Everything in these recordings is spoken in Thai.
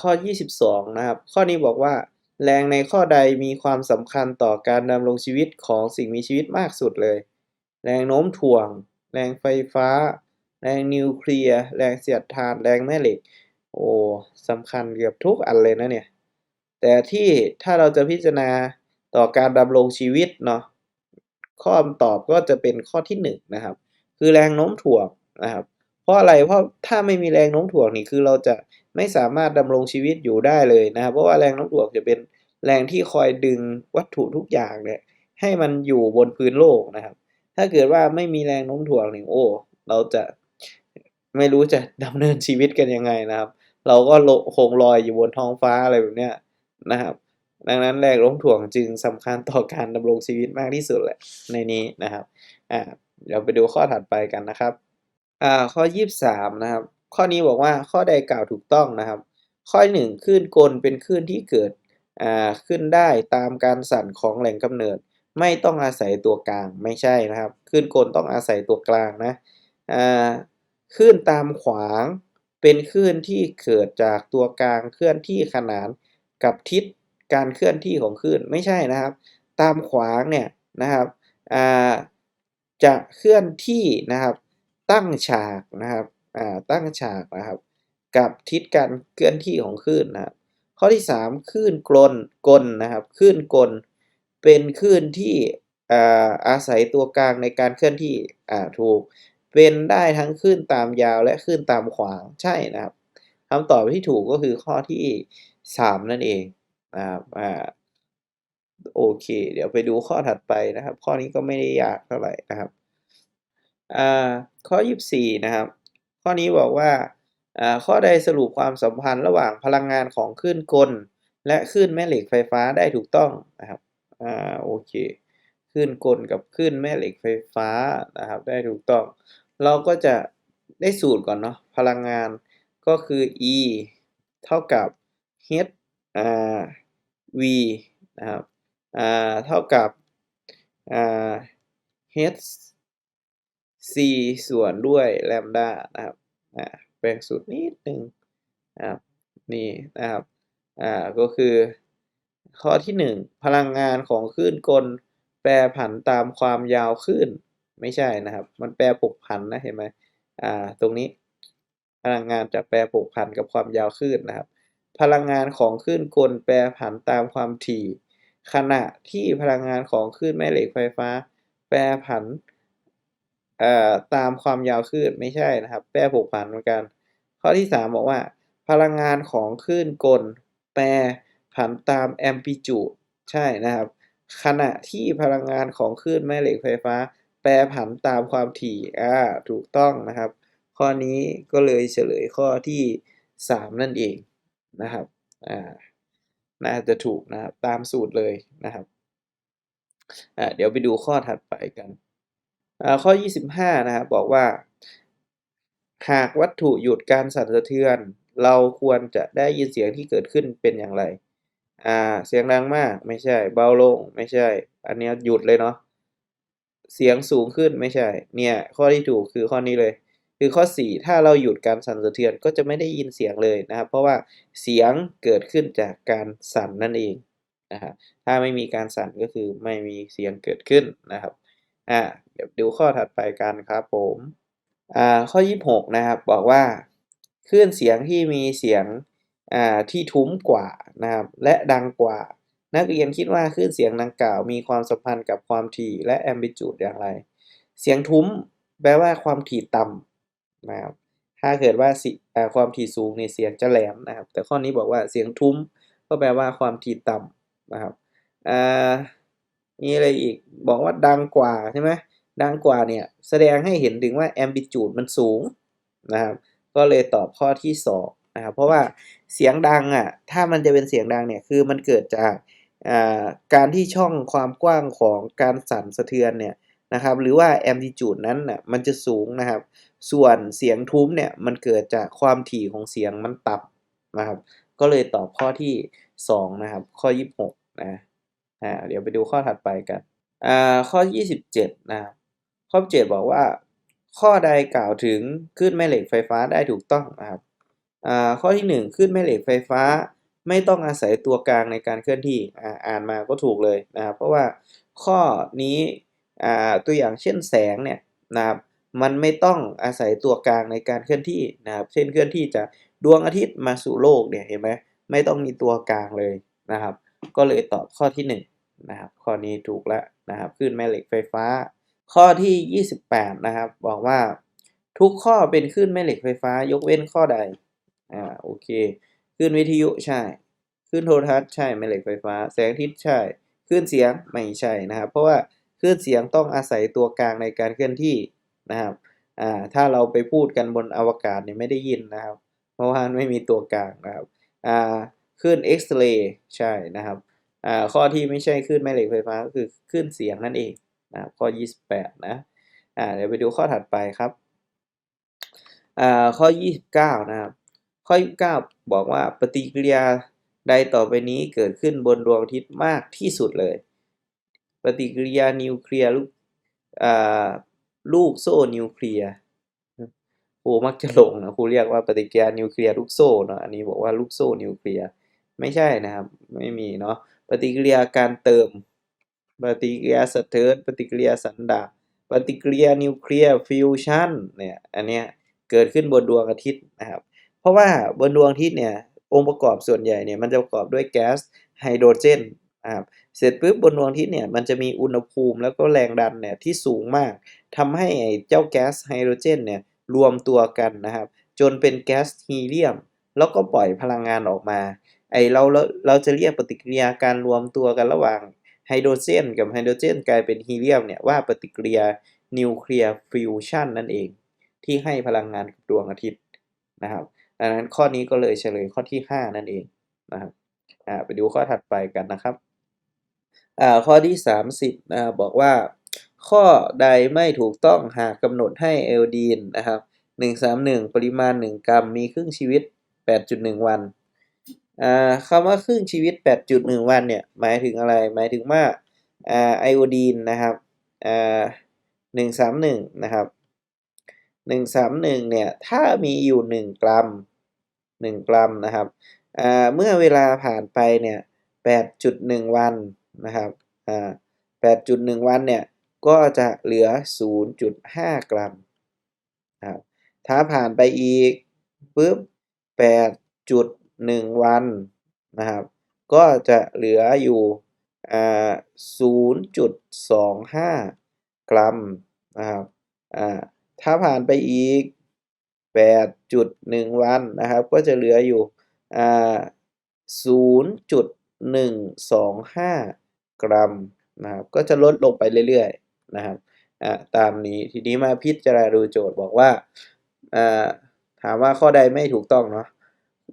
ข้อ 22 นะครับ ข้อนี้บอกว่า แรงในข้อใดมีความสำคัญต่อการดำรงชีวิตของสิ่งมีชีวิตมากสุดเลย แรงโน้มถ่วง แรงไฟฟ้า แรงนิวเคลียร์ แรงเสียดทาน แรงแม่เหล็ก โอ้สำคัญเกือบทุกอันเลยนะเนี่ย แต่ที่ถ้าเราจะพิจารณาต่อการดำรงชีวิตเนาะ ข้อตอบก็จะเป็นข้อที่1นนะครับ คือแรงโน้มถ่วงนะครับ ราะอะไรเพราะถ้าไม่มีแรงโน้มถ่วงนี่คือเราจะไม่สามารถดำรงชีวิตอยู่ได้เลยนะครับเพราะว่าแรงโน้มถ่วงจะเป็นแรงที่คอยดึงวัตถุทุกอย่างเนี่ยให้มันอยู่บนพื้นโลกนะครับ ถ้าเกิดว่าไม่มีแรงโน้มถ่วงนี่โอ้ เราจะไม่รู้จะดำเนินชีวิตกันยังไงนะครับ เราก็คงลอยอยู่บนท้องฟ้าอะไรแบบเนี้ยนะครับ ดังนั้นแรงโน้มถ่วงจึงสำคัญต่อการดำรงชีวิตมากที่สุดแหละในนี้นะครับอ่าเดี๋ยวไปดูข้อถัดไปกันนะครับ อ่าข้อ 23 นะครับ ข้อนี้บอกว่าข้อใดกล่าวถูกต้องนะครับ ข้อ 1คลื่นกลเป็นคลื่นที่เกิดอ่าขึ้นได้ตามการสั่นของแหล่งกำเนิด ไม่ต้องอาศัยตัวกลางไม่ใช่นะครับคลื่นกลต้องอาศัยตัวกลางนะอ่าคลื่นตามขวางเป็นคลื่นที่เกิดจากตัวกลางเคลื่อนที่ขนานกับทิศการเคลื่อนที่ของคลื่นไม่ใช่นะครับ ตามขวางเนี่ยนะครับอ่าจะเคลื่อนที่นะครับ ตั้งฉากนะครับอ่าตั้งฉากนะครับ กับทิศการเคลื่อนที่ของคลื่นนะครับ ข้อที่ 3คลื่นกลนกลนะครับคลื่นกล เป็นคลื่นที่อ่าอาศัยตัวกลางในการเคลื่อนที่อ่าถูก เป็นได้ทั้งคลื่นตามยาวและคลื่นตามขวางใช่นะครับคำตอบที่ถูกก็คือข้อที่ 3 นั่นเองนะครับอ่าโอเค เดี๋ยวไปดูข้อถัดไปนะครับ ข้อนี้ก็ไม่ได้ยากเท่าไหร่นะครับ ข้อ 24 นะครับ ข้อนี้บอกว่าข้อใดสรุปความสัมพันธ์ระหว่างพลังงานของคลื่นกล และคลื่นแม่เหล็กไฟฟ้าได้ถูกต้องนะครับอ่าโอเคคลื่นกลกับคลื่นแม่เหล็กไฟฟ้านะครับได้ถูกต้อง เราก็จะได้สูตรก่อนเนาะพลังงานก็คือ E เท่ากับ h อ่า v นะครับอ่าเท่ากับอ่า h c ส่วนด้วยแลมดานะครับอ่าแปลงสูตรนิดหนึ่งนะครับนี่นะครับอ่าก็คือ ข้อที่ 1 พลังงานของคลื่นกล แปรผันตามความยาวคลื่นไม่ใช่นะครับ มันแปรผกผันนะเห็นไหมอ่าตรงนี้ พลังงานจะแปรผกผันกับความยาวคลื่นนะครับ พลังงานของคลื่นกลแปรผันตามความถี่ ขณะที่พลังงานของคลื่นแม่เหล็กไฟฟ้า แปรผัน ตามความยาวคลื่นไม่ใช่นะครับ แปรผกผันเหมือนกัน ข้อที่ 3 บอกว่า พลังงานของคลื่นกล แปรผันตาม amplitude ใช่นะครับ ขณะที่พลังงานของคลื่นแม่เหล็กไฟฟ้า แปรผันตามความถี่อ่าถูกต้องนะครับ ข้อนี้ก็เลยเฉลยข้อที่ 3 นั่นเองนะครับอ่าน่าจะถูกนะครับตามสูตรเลยนะครับอ่าเดี๋ยวไปดูข้อถัดไปกัน ข้อ 25 นะครับบอกว่า หากวัตถุหยุดการสั่นสะเทือน เราควรจะได้ยินเสียงที่เกิดขึ้นเป็นอย่างไร อ่า เสียงดังมากไม่ใช่ เบาลงไม่ใช่ อันนี้หยุดเลยเนาะเสียงสูงขึ้นไม่ใช่ เนี่ย ข้อที่ถูกคือข้อนี้เลย คือข้อ 4 ถ้าเราหยุดการสั่นสะเทือนก็จะไม่ได้ยินเสียงเลยนะครับ เพราะว่าเสียงเกิดขึ้นจากการสั่นนั่นเองนะครับถ้าไม่มีการสั่นก็คือไม่มีเสียงเกิดขึ้นนะครับ อ่าเดี๋ยวดูข้อถัดไปกันครับผมอ่าข้อ 26 นะครับบอกว่าคลื่นเสียงที่มีเสียงอ่าที่ทุ้มกว่านะครับและดังกว่า นักเรียนคิดว่าคลื่นเสียงดังกล่าว มีความสัมพันธ์กับความถี่และ amplitude อย่างไร เสียงทุ้มแปลว่าความถี่ต่ำนะครับถ้าเกิดว่าสิความถี่สูงในเสียงจะแหลมนะครับ แต่ข้อนี้บอกว่าเสียงทุ้มก็แปลว่าความถี่ต่ำนะครับอ่า มีอะไรอีกบอกว่าดังกว่าใช่ไหมดังกว่าเนี่ยแสดงให้เห็นถึงว่า amplitude มันสูงนะครับก็เลยตอบข้อที่2นะครับเพราะว่าเสียงดังอะถ้ามันจะเป็นเสียงดังเนี่ยคือมันเกิดจากอ่าการที่ช่องความกว้างของการสั่นสะเทือนเนี่ยนะครับหรือว่า amplitude นั้นน่ะมันจะสูงนะครับ ส่วนเสียงทุ้มเนี่ยมันเกิดจากความถี่ของเสียงมันต่ำนะครับ ก็เลยตอบข้อที่ 2 นะครับ ข้อ 26 นะ อ่าเดี๋ยวไปดูข้อถัดไปกันอ่าข้อ 27 นะครับข้อ7บอกว่า ข้อใดกล่าวถึงคลื่นแม่เหล็กไฟฟ้าได้ถูกต้องนะครับอ่าข้อที่ 1คลื่นแม่เหล็กไฟฟ้า ไม่ต้องอาศัยตัวกลางในการเคลื่อนที่อ่าอ่านมาก็ถูกเลยนะครับเพราะว่าข้อนี้อ่าตัวอย่างเช่นแสงเนี่ยนะครับมันไม่ต้องอาศัยตัวกลางในการเคลื่อนที่นะครับ เช่นเคลื่อนที่จากดวงอาทิตย์มาสู่โลกเนี่ยเห็นไหมไม่ต้องมีตัวกลางเลยนะครับ ก็เลยตอบข้อที่1นะครับ ข้อนี้ถูกแล้วนะครับคลื่นแม่เหล็กไฟฟ้า ข้อที่ 28 นะครับ บอกว่าทุกข้อเป็นคลื่นแม่เหล็กไฟฟ้ายกเว้นข้อใด อ่า โอเคคลื่นวิทยุใช่คลื่นโทรทัศน์ใช่ แม่เหล็กไฟฟ้า แสงอาทิตย์ใช่คลื่นเสียงไม่ใช่นะครับ เพราะว่าคลื่นเสียงต้องอาศัยตัวกลางในการเคลื่อนที่นะครับ อ่า ถ้าเราไปพูดกันบนอวกาศเนี่ยไม่ได้ยินนะครับ เพราะว่าไม่มีตัวกลางนะครับ อ่า คลื่นเอ็กซเรย์ใช่นะครับข้อที่ไม่ใช่คลื่นแม่เหล็กไฟฟ้าก็คือคลื่นเสียงนั่นเองนะครับข้อ 28 นะเดี๋ยวไปดูข้อถัดไปครับข้อ 29 นะครับ ข้อ 29 บอกว่าปฏิกิริยาใดต่อไปนี้เกิดขึ้นบนดวงอาทิตย์มากที่สุดเลย ปฏิกิริยานิวเคลียร์ลูกลูกโซ่นิวเคลียร์ครูมักจะหลงนะครูเรียกว่าปฏิกิริยานิวเคลียร์ลูกโซ่เนาะอันนี้บอกว่าลูกโซ่นิวเคลียร์ ไม่ใช่นะครับ ไม่มีเนาะปฏิกิริยาการเติม ปฏิกิริยาสะเทินปฏิกิริยาสันดาปปฏิกิริยานิวเคลียร์ฟิวชันเนี่ยอันเนี้ยเกิดขึ้นบนดวงอาทิตย์นะครับ เพราะว่าบนดวงอาทิตย์เนี่ยองค์ประกอบส่วนใหญ่เนี่ยมันจะประกอบด้วยแก๊สไฮโดรเจนนะครับเสร็จปุ๊บบนดวงอาทิตย์เนี่ยมันจะมีอุณหภูมิแล้วก็แรงดันเนี่ยที่สูงมากทำให้เจ้าแก๊สไฮโดรเจนเนี่ยรวมตัวกันนะครับ จนเป็นแก๊สฮีเลียม แล้วก็ปล่อยพลังงานออกมา ไอเราเราเราจะเรียกปฏิกิริยาการรวมตัวกันระหว่างไฮโดรเจนกับไฮโดรเจนกลายเป็นฮีเลียมเนี่ยว่าปฏิกิริยานิวเคลียร์ฟิวชันนั่นเอง ที่ให้พลังงานกับดวงอาทิตย์นะครับดังนั้นข้อนี้ก็เลยเฉลยข้อที่ 5 นั่นเองนะครับไปดูข้อถัดไปกันนะครับอ่าข้อที่ 30นะบอกว่า ข้อใดไม่ถูกต้องหากกำหนดให้เอลดีนนะครับ131 ปริมาณ 1 กรัมมีครึ่งชีวิต 8.1 วันอ่า คำว่าครึ่งชีวิต 8.1 วันเนี่ย หมายถึงอะไร หมายถึงว่าไอโอดีนนะครับอ่า131นะครับ131เนี่ย ถ้ามีอยู่1กรัม1กรัมนะครับเมื่อเวลาผ่านไปเนี่ย8.1วันนะครับอ่า8.1วันเนี่ย ก็จะเหลือ0.5กรัมครับถ้าผ่านไปอีกปุ๊บ 1 วันนะครับ ก็จะเหลืออยู่0.25 กรัมนะครับถ้าผ่านไปอีก 8.1 วันนะครับ ก็จะเหลืออยู่0.125 กรัมนะครับ ก็จะลดลงไปเรื่อยๆนะครับตามนี้ทีนี้มาพิจารณาดูโจทย์บอกว่าถามว่าข้อใดไม่ถูกต้องเนาะ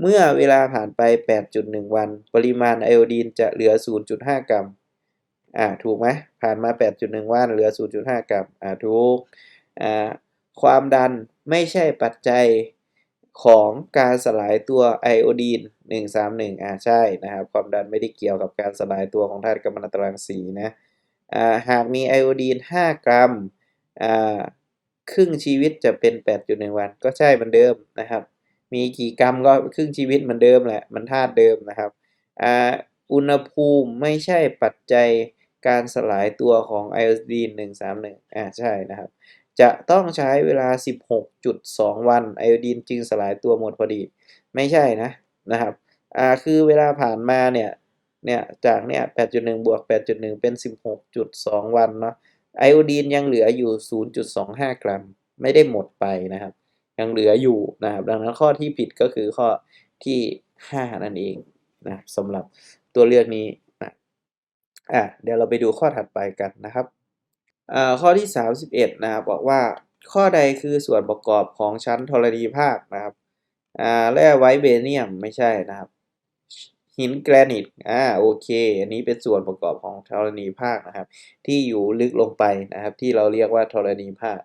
เมื่อเวลาผ่านไป 8.1 วัน ปริมาณไอโอดีนจะเหลือ 0.5 กรัม อ่า ถูกไหม ผ่านมา 8.1 วัน เหลือ 0.5 กรัม อ่า ถูก อ่า ความดันไม่ใช่ปัจจัยของการสลายตัวไอโอดีน 131 อ่า ใช่ นะครับ ความดันไม่ได้เกี่ยวกับการสลายตัวของธาตุกัมมันตรังสีนะ อ่า หากมีไอโอดีน 5 กรัม อ่า ครึ่งชีวิตจะเป็น 8.1 วัน ก็ใช่เหมือนเดิมนะครับ มีกี่กรัมก็ครึ่งชีวิตเหมือนเดิมแหละ มันธาตุเดิมนะครับอุณหภูมิไม่ใช่ปัจจัยการสลายตัวของไอโอดีน131อ่าใช่นะครับ จะต้องใช้เวลา 16.2 วันไอโอดีนจึงสลายตัวหมดพอดี ไม่ใช่นะนะครับอ่าคือเวลาผ่านมาเนี่ยเนี่ยจากเนี่ย 8.1 บวก 8.1 เป็น 16.2 วันเนาะไอโอดีนยังเหลืออยู่ 0.25 กรัม ไม่ได้หมดไปนะครับ ยังเหลืออยู่นะครับ ดังนั้นข้อที่ผิดก็คือข้อที่ 5 นั่นเองนะสำหรับตัวเลือกนี้นะอะเดี๋ยวเราไปดูข้อถัดไปกันนะครับอ่าข้อที่ 31นะครับบอกว่าข้อใดคือส่วนประกอบของชั้นธรณีภาคนะครับอ่าแร่ไวเบเนียมไม่ใช่นะครับหินแกรนิต อ่า โอเค อันนี้เป็นส่วนประกอบของธรณีภาคนะครับ ที่อยู่ลึกลงไปนะครับ ที่เราเรียกว่าธรณีภาค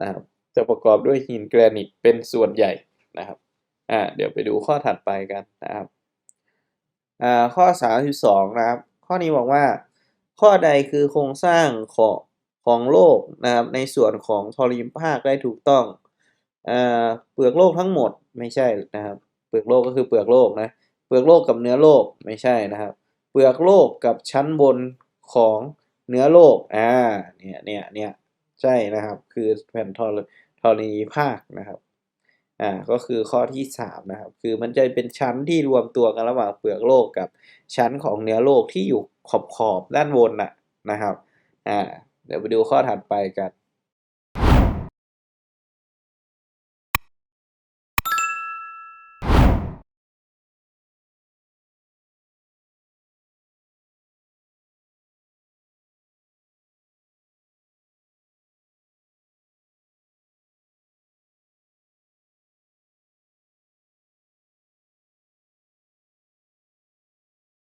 นะครับ จะประกอบด้วยหินแกรนิตเป็นส่วนใหญ่นะครับอ่าเดี๋ยวไปดูข้อถัดไปกันนะครับอ่าข้อ 32 นะครับ ข้อนี้บอกว่า ข้อใดคือโครงสร้างของของโลกนะครับในส่วนของธรณีภาคได้ถูกต้องอ่าเปลือกโลกทั้งหมดไม่ใช่นะครับ เปลือกโลกก็คือเปลือกโลกนะเปลือกโลกกับเนื้อโลกไม่ใช่นะครับ เปลือกโลกกับชั้นบนของเนื้อโลกอ่าเนี่ยเนี่ยเนี่ย ใช่นะครับ คือแผ่นทอรธรณีภาคนะครับอ่าก็คือข้อที่สามนะครับคือมันจะเป็นชั้นที่รวมตัวกันระหว่างเปลือกโลกกับชั้นของเนื้อโลกที่อยู่ขอบขอบด้านบนน่ะนะครับอ่าเดี๋ยวไปดูข้อถัดไปกัน